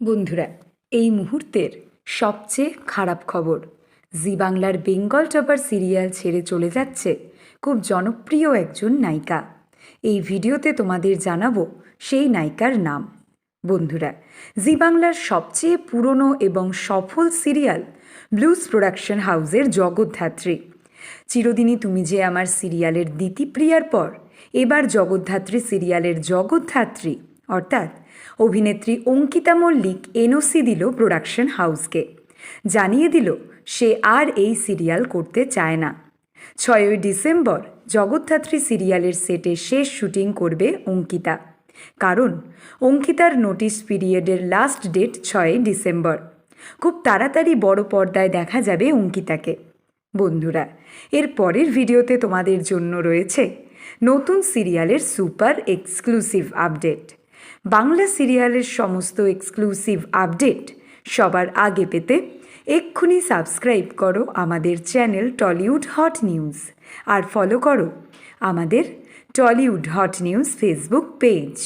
বন্ধুরা, এই মুহূর্তের সবচেয়ে খারাপ খবর, জি বাংলার বেঙ্গল টপার সিরিয়াল ছেড়ে চলে যাচ্ছে খুব জনপ্রিয় একজন নায়িকা। এই ভিডিওতে তোমাদের জানাব সেই নায়িকার নাম। বন্ধুরা, জি বাংলার সবচেয়ে পুরনো এবং সফল সিরিয়াল ব্লুজ প্রোডাকশন হাউসের জগদ্ধাত্রী। চিরদিনই তুমি যে আমার সিরিয়ালের দিতিপ্রিয়ার পর, এবার জগদ্ধাত্রী সিরিয়ালের জগদ্ধাত্রী। অর্থাৎ অভিনেত্রী অঙ্কিতা মল্লিক এনওসি দিল প্রোডাকশন হাউসকে। জানিয়ে দিল, সে আর এই সিরিয়াল করতে চায় না। ছয়ই ডিসেম্বর জগদ্ধাত্রী সিরিয়ালের সেটে শেষ শুটিং করবে অঙ্কিতা। কারণ, অঙ্কিতার নোটিশ পিরিয়ডের লাস্ট ডেট ছয়ই ডিসেম্বর। খুব তাড়াতাড়ি বড় পর্দায় দেখা যাবে অঙ্কিতাকে। বন্ধুরা, এর পরের ভিডিওতে তোমাদের জন্য রয়েছে নতুন সিরিয়ালের সুপার এক্সক্লুসিভ আপডেট। বাংলা সিরিয়ালের সমস্ত এক্সক্লুসিভ আপডেট সবার আগে পেতে এক্ষুনি সাবস্ক্রাইব করো আমাদের চ্যানেল টলিউড হট নিউজ আর ফলো করো আমাদের Tollywood hot news Facebook page